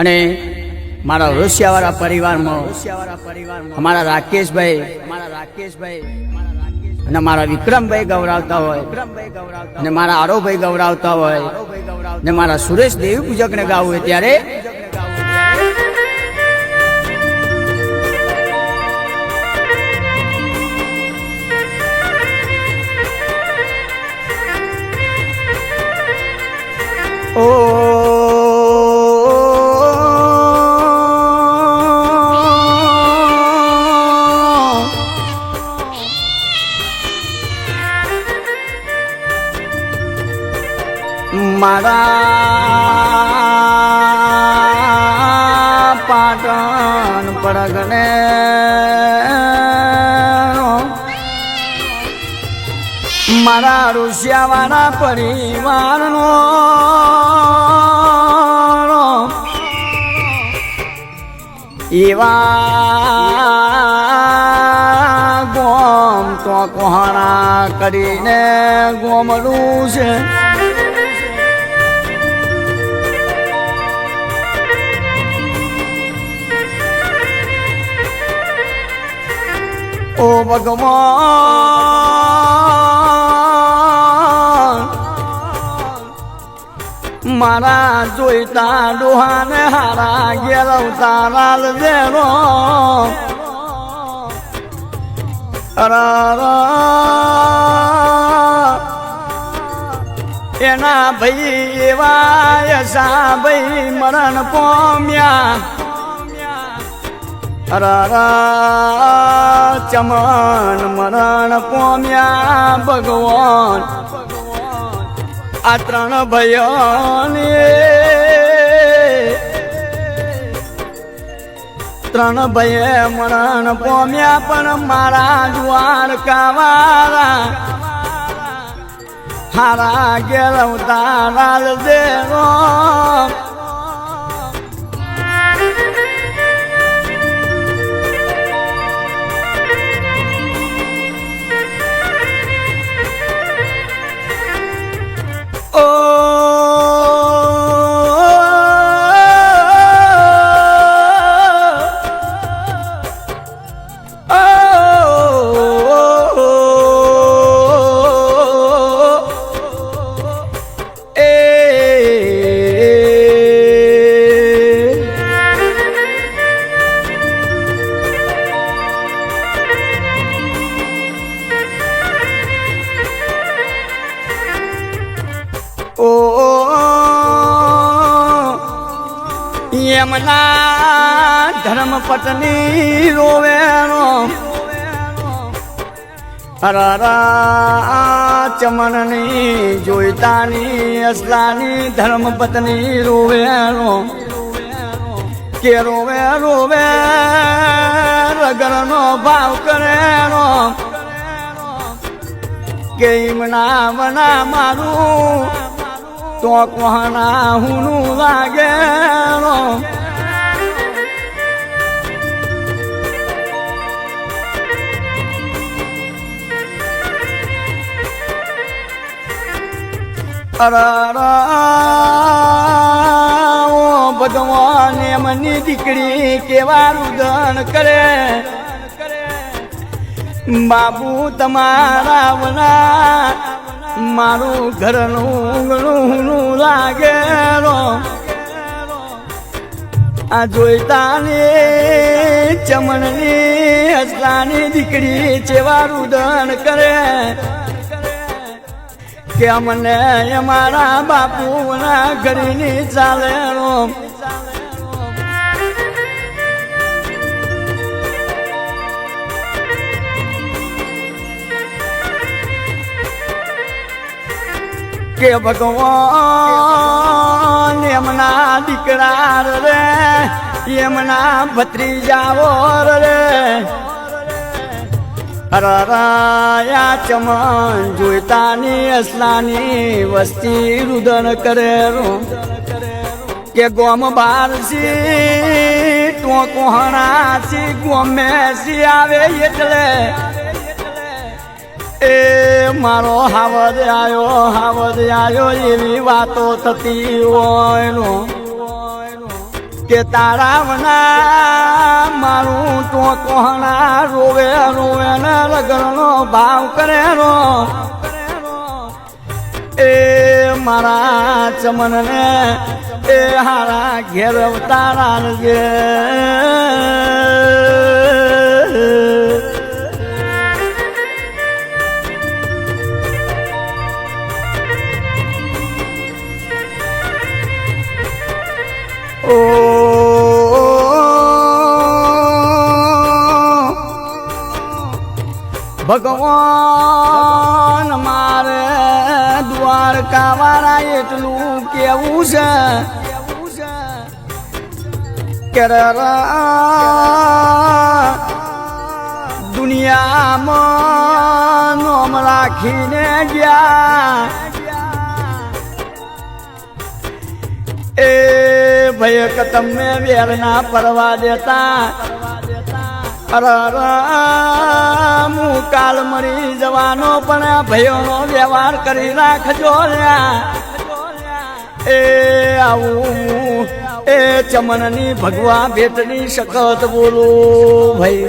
અને મારા રોસિયાવાળા પરિવારમાં, અમારા રાકેશભાઈ મારા રાકેશભાઈ અને મારા વિક્રમભાઈ ગૌરાવતા હોય, અને મારા આરોભાઈ ગૌરાવતા હોય, ને મારા સુરેશ દેવી પૂજકને ગાવું હોય ત્યારે ઓ ઋષિયાવાળા પરિવારનો. એવા ગોમ તો કોહણા કરીને ગોમડું છે. ઓ ભગવાન. મારા જોઈતા ડોહાને હારા ગેરવતા લાલ દેરો એના ભાઈ એવા યશા ભાઈ મરણ પોમ્યા. અરારા ચમન મરણ પોમ્યા ભગવાન. આ ત્રણ ભયોની ત્રણ ભયે મરણ પોમ્યા પણ મારા દ્વારકાવાળા હારા ગેલવતા લાલ દેવો એમના ધર્મ પત્ની રોવેનો હરારા ચમનની જોઈતાની, અસલાની ધર્મ પત્ની રોવેણો. કે રોવે રોવે રગરનો ભાવ કરેણો. કે ઇમના મના મારું તો કોહના હુનું લાગે ભગવાન એમની દીકરી કેવા રુદન કરે. બાબુ તમારા મારું ઘરનું ઘણું લાગે આ જોઈતા ને ચમણની હસલાની દીકરી જેવા રુદન કરે. કે અમને અમારા બાપુના ઘરની ચાલે કે ભગવાન, એમના દીકરા રે એમના ભત્રીજાઓ રે હરાયા ચમન જોઈતાની અસલાની વસ્તી રુદન કરે કે ગોમ બાર સી તો કોહણા સી ગોમે સી આવે એટલે એ મારો હાવદ આયો હાવદ આયો, એવી વાતો થતી હોય કે તારાવના મારું તો કોહણા રોવે રોવે લગનનો ભાવ કરે રો એ મારા ચમનને એ હારા ઘેર તારા ગે ઓ ભગવાન મારે દ્વારકા વાળા એટલું કેવું છે? કે દુનિયામાં નોમ રાખીને ગયા. એ ભય કે તમે વેર ના પરવા દેતા હું કાલ મરી જવાનો પણ આ ભયોનો વ્યવહાર કરી રાખજો. એ આવું એ ચમનની ભગવા ભેટની શકત બોલું ભાઈ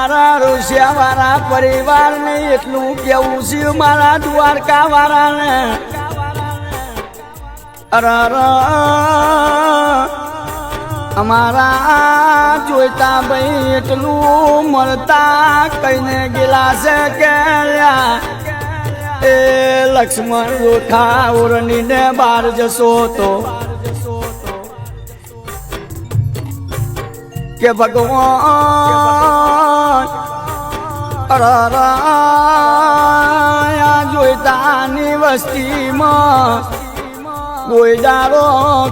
મારા રોશિયા વાળા પરિવાર ને એટલું કેવું છે મારા દ્વારકા વાળા ને અરર અમારા જોઈતા ભાઈ એટલું મળતા કઈને ગેલા છે કે એ લક્ષ્મણ ઓઠા ઓરણી ને બાર જશો તો કે ભગવાન અરરાયા જોઈતાની વસ્તીમાં. કોઈ દારો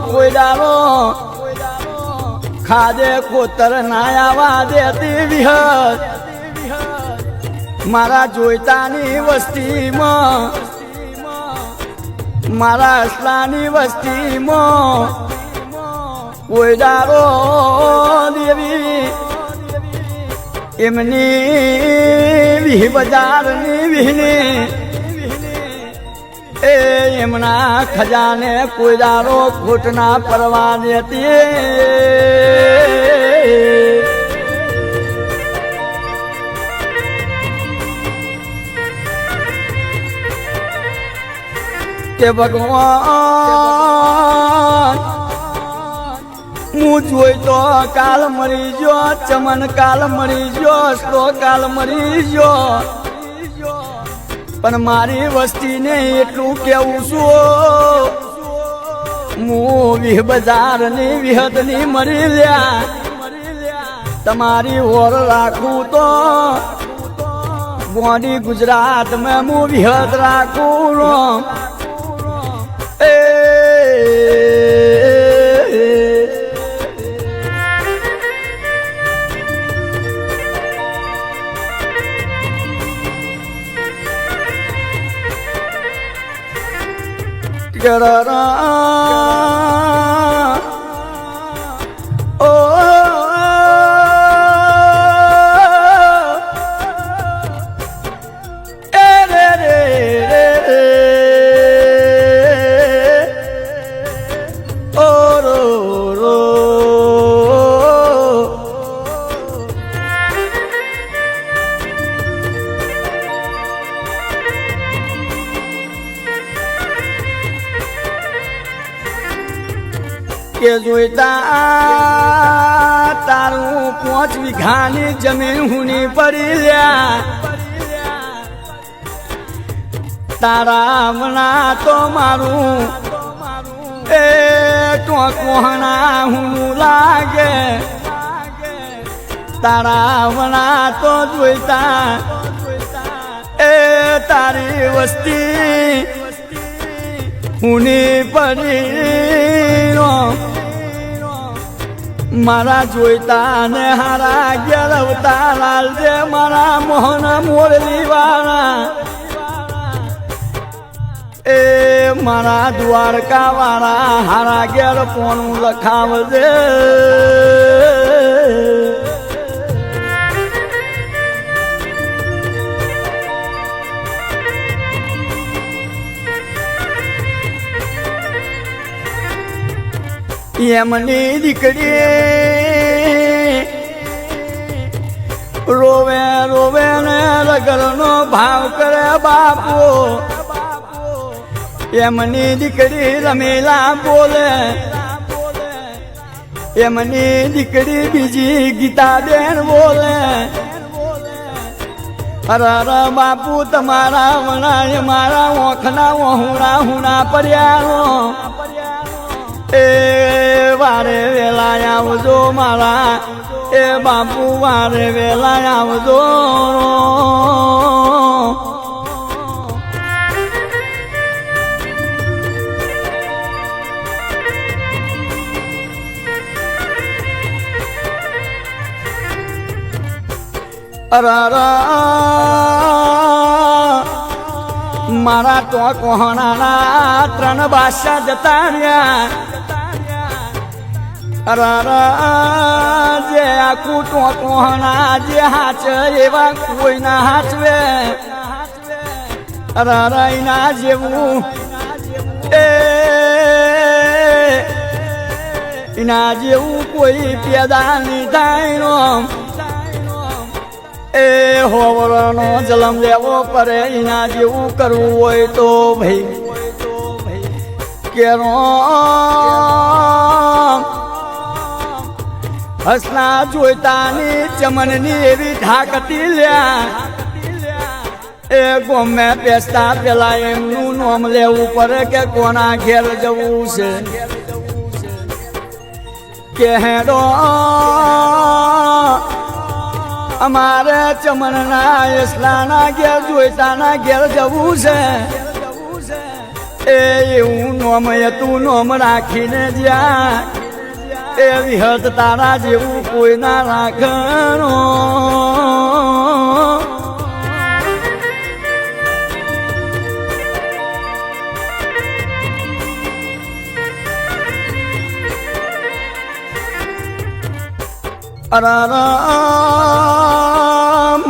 કોઈ દારો ખાદે કોતર ના વાદે દેતી વિહત. મારા જોઈતાની વસ્તીમાં, મારા અસલાની વસ્તીમાં કોઈ દારો દેવી. એમની વિહ બજારની વિહની. એ એમના ખજાને કોઈ દારો ખોટ ના પરવા દેતી. કે ભગવાન હું જોઈ તો કાલ મરી ગયો, ચમન કાલ મરી ગયો સ્લો કાલ મરી ગયો. પણ મારી વસ્તીને એટલું કેવું છું, હું વિહ બજારની વિહતની મરી લ્યા. તમારી ઓર રાખું તો બોડી ગુજરાતમાં હું વિહત રાખું રોમ. એ ગરરા કે જોઈતા તારું પાંચ વીઘાની જમીન હુની પડી લ્યા તારા હમણાં તો મારું એ ટોકોહણા હું લાગે. તારા હમણાં તો જોઈતા એ તારી વસ્તી હુની પડી મારા જોઈતા ને હારા ગેરવતા લાલજે મારા મોહન મોરલી વાળા એ મારા દ્વારકા વાળા હારા ગેર પોનું લખાવજે. એમની દીકરી. રોવે રોવે ને રગરનો ભાવ કરે બાપો. એમની દીકરી રમેલા બોલે. એમની દીકરી બીજી ગીતાબેન બોલે. અરે બાપુ, તમારા વણાય મારા ઓખના ઓહુણા હુણા પડ્યાનો એ વારે વેલા આવજો મારા, એ બાપુ વારે વેલા આવજો. મારા તો કોહણાના ત્રણ બાદશાહ જતા રહ્યા. જે આખું કોહણા જે હાચે એવા કોઈના હાચવે. અરર એના જેવું. એ, એના જેવું કોઈ પેદા નહીં થાય એ હોવરનો જલમ લેવો પડે, એના જેવું કરવું હોય તો ભાઈ. કેરો હસના જોઈતાની ચમનની એવી ઢાકતી લ્યા. એ ગમે બેસતા પેલા એમનું નામ લેવું પડે કે કોના ઘેર જવું છે. કે હેડો, અમારે ચમનના એસલાના ઘેર જોઈતાના ઘેર જવું છે. એ એવું નોમ તું નોમ રાખીને જ્યાં એ વિહત તારા જેવું કોઈ ના રાખણો. અરર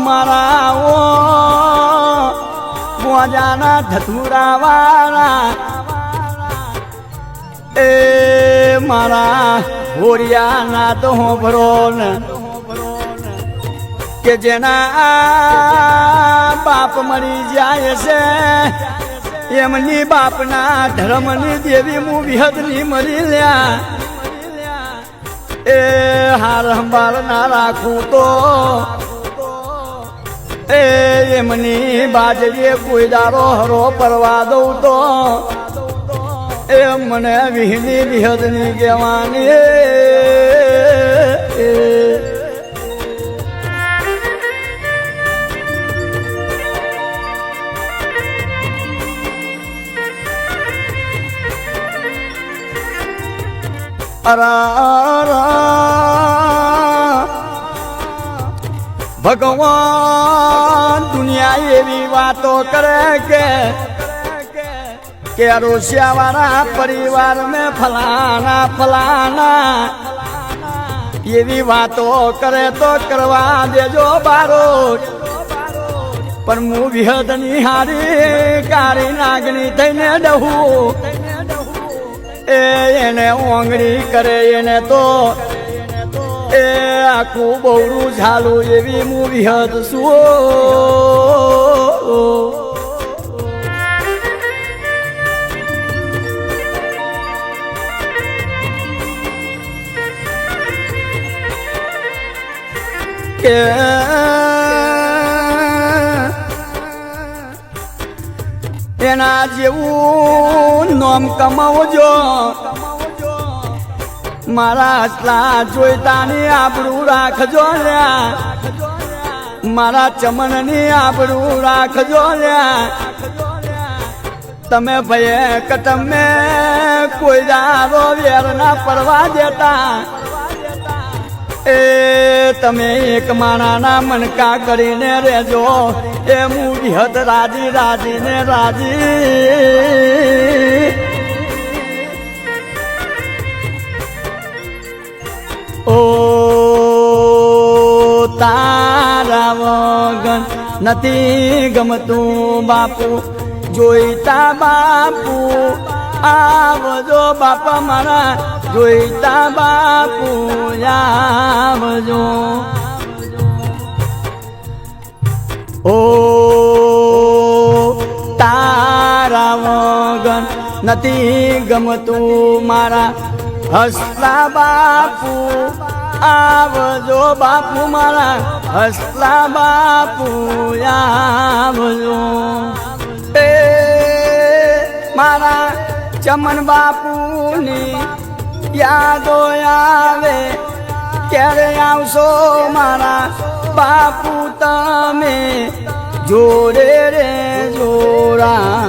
મારા ઓ બોજાના ધતુરા વાળા. એ મારા હોરિયાના તો હોભરો ને કે જેના બાપ મરી જાય છે, એમની બાપના ધર્મની દેવી હું વિહદની મરી લ્યા. એ હાર ના રાખું તો, એ એમની બાજરીએ કોઈ દારો હરો પરવા દઉં તો. એ મને વિહની વિહદની કહેવાની. ભગવાન દુનિયા એવી વાતો કરે કે કે રોશિયા વાળા પરિવાર ને ફલાના ફલાના એવી વાતો કરે તો કરવા દેજો બારો પણ હું વિહદની હારી કાળી નાગણી થઈને ડહું. એ એને ઓંગળી કરે એને તો. એ આખું બહુરું ઝાલું એવી હું વિહદ શું કે એના જેવું નોમ કમાવજો. મારા હસલા જોઈતાની આબરૂ રાખજો લ્યા. મારા ચમનની આબરૂ રાખજો તમે ભયે કટમે કોઈ દારો વેર ના પડવા દેતા. એ તમે એક માણાના મનકા કરીને રેજો એ હું વિહત રાજી રાજી ને રાજી. ઓ તારા વગન નથી ગમતું બાપુ. જોઈતા બાપુ, આવજો બાપા મારા. જોઈતા બાપુ આવજો ઓ તારા વગન નથી ગમતું મારા હસલા બાપુ. આવજો બાપુ મારા હસલા બાપુ આવજો એ મારા ચમન બાપુની યાદો આવે ક્યારે આવશો મારા બાપુ તમે. જોડે રે જોડા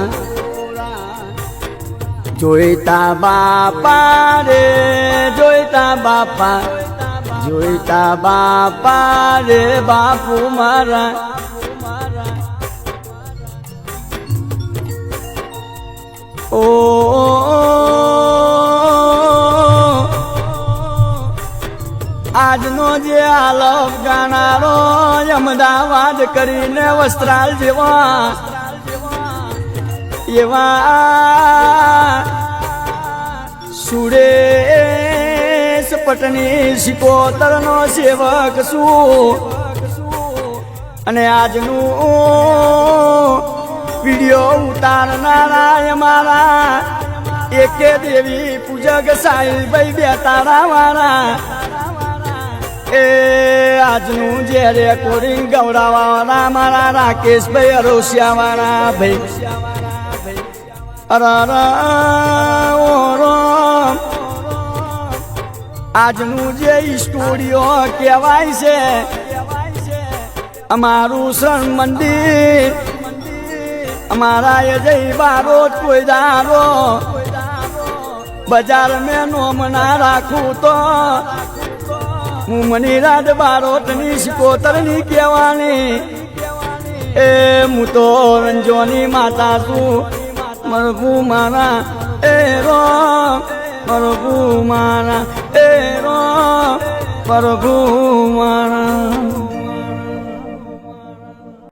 જોઈતા બાપા રે, જોઈતા બાપા. જોઈતા બાપા રે, બાપુ મારા. ઓ આજનો જે આલપ ગાનારો અમદાવાદ કરીને વસ્ત્રાલ જેવા. એવા સુરેશ પટની સિકોતરનો સેવક શું અને આજનું વીડિયો ઉતારનારા મારા એકે દેવી પૂજક સાહેબ બે તારા વાળા. એ આજનું જે રેકોર્ડિંગ ગૌડાવાળા મારા રાકેશભાઈ અરોસિયાવાળા ભાઈ. અરર આજનું જે સ્ટુડિયો કહેવાય છે, અમારું શરણ મંદિર. અમારા એ જઈ બારો, કોઈ દારો. બજાર મેં નોમ ના રાખું તો. હું મનીરાજ બારોટની સિકોતરની કહેવાની. એ હું તો રંજોની માતા છું. મરગુ મારા, એ રો, મરઘુ મારા, એ રો પ્રભુ મારા.